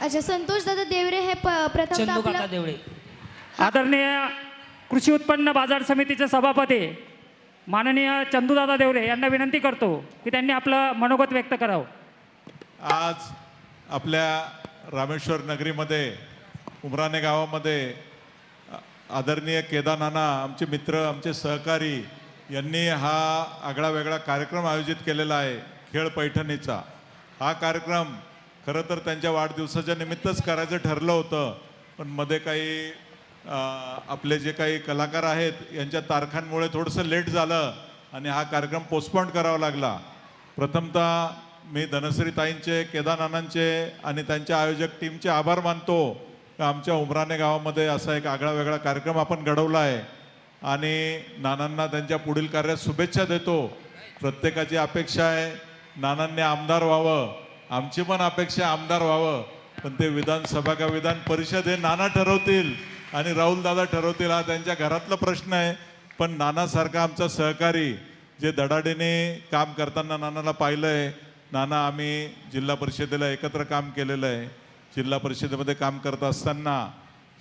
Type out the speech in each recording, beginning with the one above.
अच्छा संतोष दादा देवरे हे चंदू काका देवळे आदरणीय कृषी उत्पन्न बाजार समितीचे सभापती माननीय चंदूदादा देवरे यांना विनंती करतो की त्यांनी आपलं मनोगत व्यक्त करावं. आज आपल्या रामेश्वर नगरीमध्ये उमराणे गावामध्ये आ- आदरणीय केदारनाना आमचे मित्र आमचे सहकारी यांनी हा आगळा वेगळा कार्यक्रम आयोजित केलेला आहे खेळ पैठणीचा. हा कार्यक्रम खरं तर त्यांच्या वाढदिवसाच्या निमित्तच करायचं ठरलं होतं. पण मध्ये काही आपले जे काही कलाकार आहेत यांच्या तारखांमुळे थोडंसं लेट झालं आणि हा कार्यक्रम पोस्टपोन करावा लागला. प्रथमतः मी धनश्री ताईंचे केदारनानांचे आणि त्यांच्या आयोजक टीमचे आभार मानतो. का आमच्या उमराणे गावामध्ये असा एक आगळा वेगळा कार्यक्रम आपण घडवला आहे. आणि नानांना त्यांच्या पुढील कार्यात शुभेच्छा देतो. प्रत्येकाची अपेक्षा आहे नानांनी आमदार व्हावं. आमची पण अपेक्षा आमदार व्हावं. पण ते विधानसभा का विधान परिषद हे नाना ठरवतील आणि राहुल दादा ठरवतील हा त्यांच्या घरातला प्रश्न आहे. पण नानासारखा आमचा सहकारी जे धडाडीने काम करताना नानाला पाहिलं आहे नाना आम्ही जिल्हा परिषदेला एकत्र काम केलेलं आहे. जिल्हा परिषदेमध्ये काम करत असताना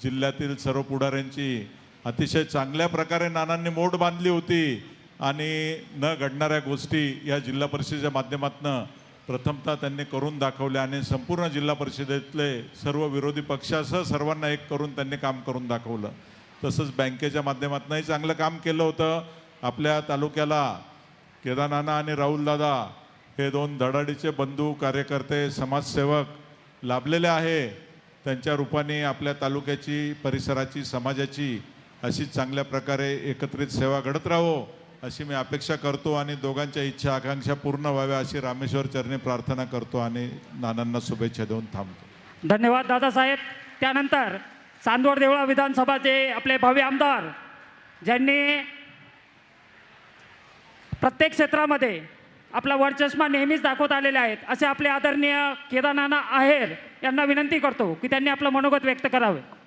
जिल्ह्यातील सर्व पुढाऱ्यांची अतिशय चांगल्या प्रकारे नानांनी मोड बांधली होती. आणि न घडणाऱ्या गोष्टी या जिल्हा परिषदेच्या माध्यमातून प्रथमतः त्यांनी करून दाखवले आणि संपूर्ण जिल्हा परिषदेतले सर्व विरोधी पक्षासह सर्वांना एक करून त्यांनी काम करून दाखवलं. तसंच बँकेच्या माध्यमातूनही चांगलं काम केलं होतं. आपल्या तालुक्याला केदारनाना आणि राहुलदादा हे दोन धडाडीचे बंधू कार्यकर्ते समाजसेवक लाभलेले आहे. त्यांच्या रूपाने आपल्या तालुक्याची परिसराची समाजाची अशी चांगल्या प्रकारे एकत्रित सेवा घडत राहो. अशी मी अपेक्षा करतो आणि दोघांच्या इच्छा आकांक्षा पूर्ण व्हाव्या अशी रामेश्वर चरणी प्रार्थना करतो आणि नानांना शुभेच्छा देऊन थांबतो. धन्यवाद दादासाहेब. त्यानंतर चांदवड देवळा विधानसभाचे आपले भावी आमदार ज्यांनी प्रत्येक क्षेत्रामध्ये आपला वरचष्मा नेहमीच दाखवत आलेले आहेत असे आपले आदरणीय केदारनाना आहेर यांना विनंती करतो की त्यांनी आपलं मनोगत व्यक्त करावे.